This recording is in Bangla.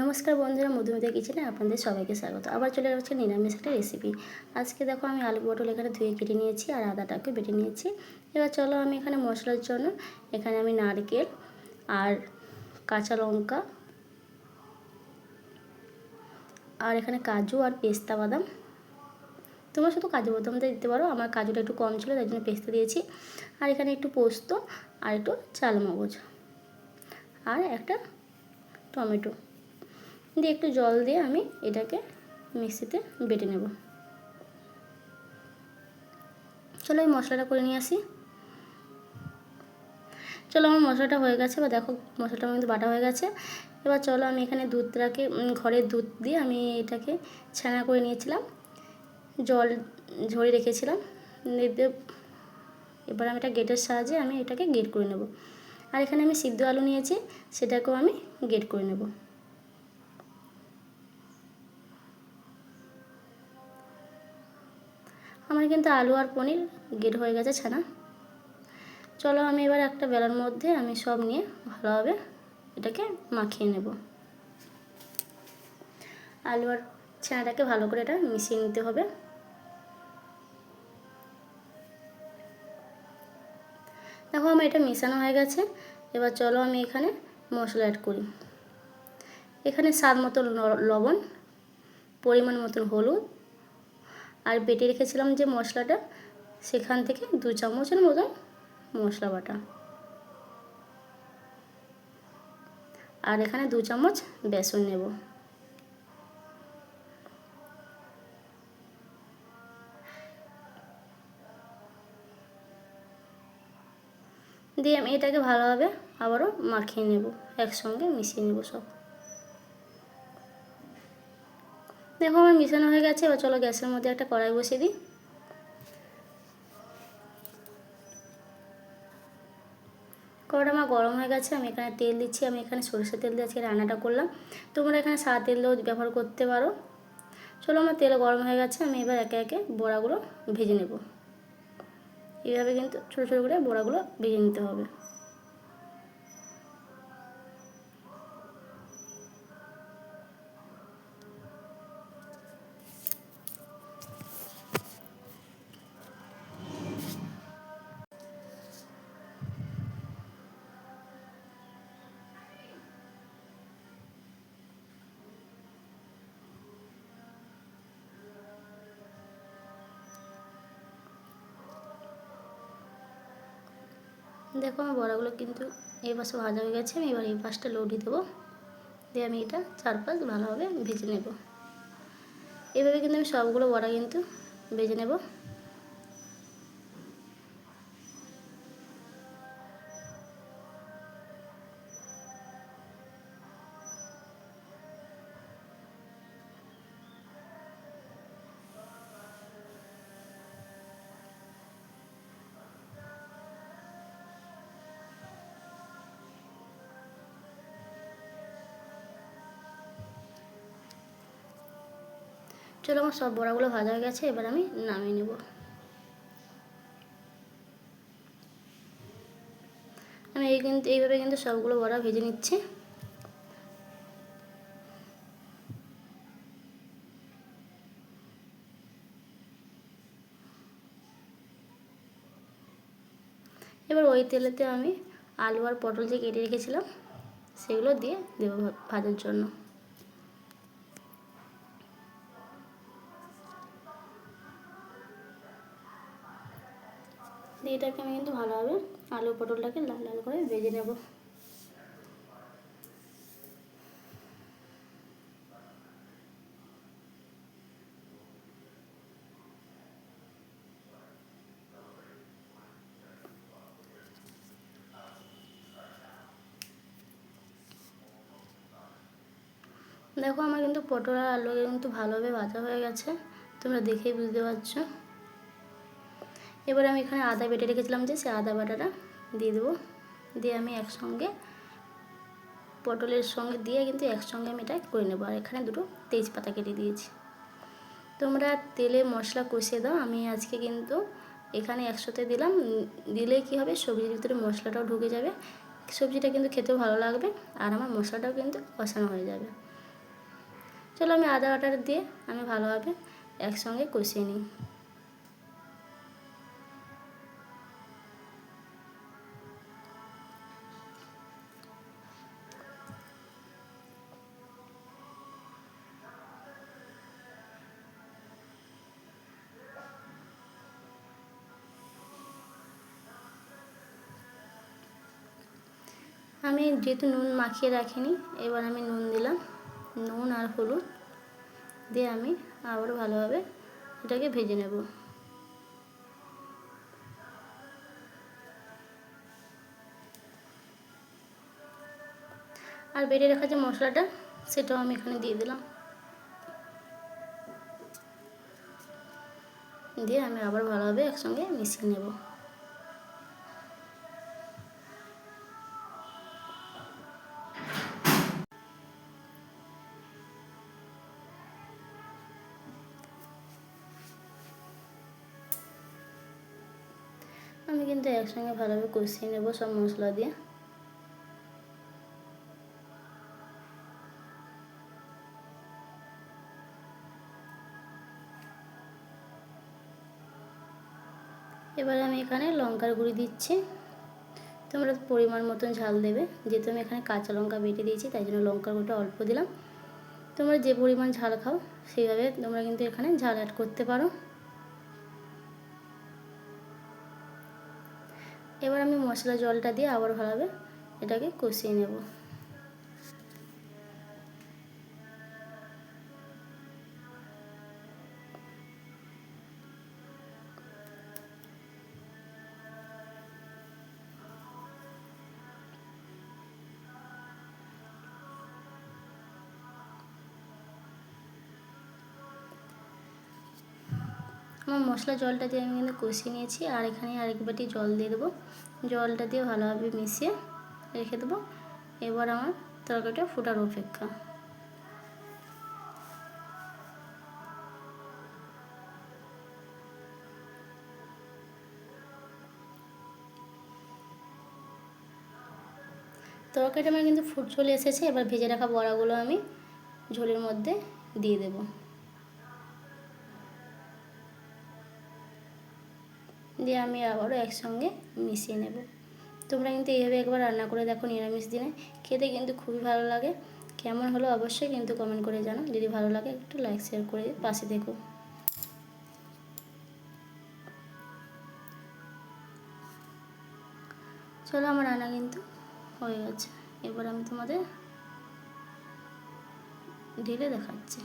নমস্কার বন্ধুরা, মধুমিতা কিচেনে আপনাদের সবাইকে স্বাগত। আবার চলে যাচ্ছে নিরামিষ একটা রেসিপি আজকে দেখো আমি আলু পটল এখানে ধুয়ে কেটে নিয়েছি আর আদাটাকে বেটে নিয়েছি। এবার চলো আমি এখানে মশলার জন্য, এখানে আমি নারকেল আর কাঁচা লঙ্কা আর এখানে কাজু আর পেস্তা বাদাম। তোমরা শুধু কাজু বাদামটা দিতে পারো, আমার কাজুটা একটু কম ছিল, তাই জন্য পেস্তা দিয়েছি। আর এখানে একটু পোস্ত আর একটু চাল মগজ আর একটা টমেটো। দিয়ে একটু জল দিয়ে আমি এটাকে মিক্সিতে বেটে নেব। চলো এই মশলাটা করে নিয়ে আসি। চলো আমার মশলাটা হয়ে গেছে বা দেখো মশলাটা কিন্তু বাটা হয়ে গেছে। এবার চলো আমি এখানে দুধটাকে ঘরের দুধ দিয়ে আমি এটাকে ছানা করে নিয়েছিলাম। জল ঝরে রেখেছিলাম। এবার আমি এটা গেটের সাহায্যে আমি এটাকে গেট করে নেব। আর এখানে আমি সিদ্ধ আলু নিয়েছি, সেটাকেও আমি গেট করে নেব। আমার কিন্তু আলু আর পনির গেট হয়ে গেছে ছানা। চলো আমি এবার একটা বেলার মধ্যে আমি সব নিয়ে ভালোভাবে এটাকে মাখিয়ে নেব। আলু আর ছানাটাকে ভালো করে এটা মিশিয়ে নিতে হবে। দেখো আমার এটা মেশানো হয়ে গেছে। এবার চলো আমি এখানে মশলা অ্যাড করি। এখানে স্বাদ মতো লবণ, পরিমাণ মতন হলুদ আর বেটে রেখেছিলাম যে মশলাটা, সেখান থেকে দু চামচের মতন মশলা বাটা। আর এখানে দু চামচ বেসন নেব। দিয়ে আমি এটাকে ভালোভাবে আবারও মাখিয়ে নেব, একসঙ্গে মিশিয়ে নেব সব। দেখো আমার মিশানো হয়ে গেছে, এবার চলো গ্যাসের মধ্যে একটা কড়াই বসিয়ে দিই। কড়াটা আমার গরম হয়ে গেছে, আমি এখানে তেল দিচ্ছি, আমি এখানে সরষের তেল দিয়ে রান্নাটা করলাম। তোমরা এখানে সাদা তেলও ব্যবহার করতে পারো। চলো আমার তেল গরম হয়ে গেছে, আমি এবার একে একে বড়াগুলো ভেজে নেব। এইভাবে কিন্তু ছোটো ছোটো করে বড়াগুলো ভেজে নিতে হবে। দেখো আমার বড়াগুলো কিন্তু এই পাশে ভাজা হয়ে গেছে, আমি এবার এই পাশটা লৌটি দেবো। দিয়ে আমি এটা চারপাশ ভালোভাবে ভেজে নেব। এভাবে কিন্তু আমি সবগুলো বড়া কিন্তু ভেজে নেব। চলো, আমার সব বড়াগুলো ভাজা হয়ে গেছে, এবার আমি নামিয়ে নেব। আমি এই কিন্তু, এইভাবে কিন্তু সবগুলো বড়া ভেজে নিচ্ছি। এবার ওই তেলেতে আমি আলু আর পটল যে কেটে রেখেছিলাম, সেগুলো দিয়ে দেবো ভাজার জন্য। দিয়ে এটাকে আমি কিন্তু ভালোভাবে আলু পটলটাকে লাল লাল করে ভেজে নেব। দেখো আমার কিন্তু পটল আর আলু কিন্তু ভালোভাবে ভাজা হয়ে গেছে, তোমরা দেখেই বুঝতে পারছ। এবার আমি এখানে আদা বেটে রেখেছিলাম যে সে আদা বাটাটা দিয়ে দেবো। দিয়ে আমি একসঙ্গে পটলের সঙ্গে দিয়ে কিন্তু একসঙ্গে আমি এটা করে নেব। আর এখানে দুটো তেজপাতা কেটে দিয়েছি। তোমরা তেলে মশলা কষিয়ে দাও। আমি আজকে কিন্তু এখানে একসাথে দিলাম। দিলে কি হবে? সবজির ভিতরে মশলাটাও ঢুকে যাবে। সবজিটা কিন্তু খেতেও ভালো লাগবে আর আমার মশলাটাও কিন্তু কষানো হয়ে যাবে। চলো আমি আদা বাটার দিয়ে আমি ভালোভাবে একসঙ্গে কষিয়ে নিই। আমি যেহেতু নুন মাখিয়ে রাখিনি, এবার আমি নুন দিলাম। নুন আর হলুদ দিয়ে আমি আবারও ভালোভাবে এটাকে ভেজে নেব। আর বেটে রাখা যে মশলাটা, সেটাও আমি এখানে দিয়ে দিলাম। দিয়ে আমি আবার ভালোভাবে একসঙ্গে মিশিয়ে নেব। কিন্তু একসঙ্গে ভালোভাবে কষিয়ে নেব সব মশলা দিয়ে। এবার আমি এখানে লঙ্কার গুঁড়ি দিচ্ছি। তোমরা পরিমাণ মতন ঝাল দেবে। যেহেতু আমি এখানে কাঁচা লঙ্কা বেটে দিয়েছি, তাই জন্য লঙ্কার গুঁড়িটা অল্প দিলাম। তোমরা যে পরিমাণ ঝাল খাও, সেইভাবে তোমরা কিন্তু এখানে ঝাল অ্যাড করতে পারো। এবার আমি মশলা জলটা দিয়ে আবার ভালোভাবে এটাকে কষিয়ে নেব। আমার মশলা জলটা দিয়ে আমি কিন্তু কষিয়ে নিয়েছি, আর এখানে আরেক বাটি জল দিয়ে দেবো। জলটা দিয়ে ভালোভাবে মিশিয়ে রেখে দেবো। এবার আমার তরকারিটা ফোটার অপেক্ষা। তরকারিটা আমার কিন্তু ফুট চলে এসেছে। এবার ভেজে রাখা বড়াগুলো আমি ঝোলের মধ্যে দিয়ে দেবো। দিয়ে আমি আবারও একসঙ্গে মিশিয়ে নেব। তোমরা কিন্তু এইভাবে একবার রান্না করে দেখো নিরামিষ দিনে। খেতে কিন্তু খুবই ভালো লাগে। কেমন হলো অবশ্যই কিন্তু কমেন্ট করে জানো। যদি ভালো লাগে একটু লাইক শেয়ার করে পাশে দেখো চলো আমার রান্না কিন্তু হয়ে গেছে। এবার আমি তোমাদের ঢেলে দেখাচ্ছি।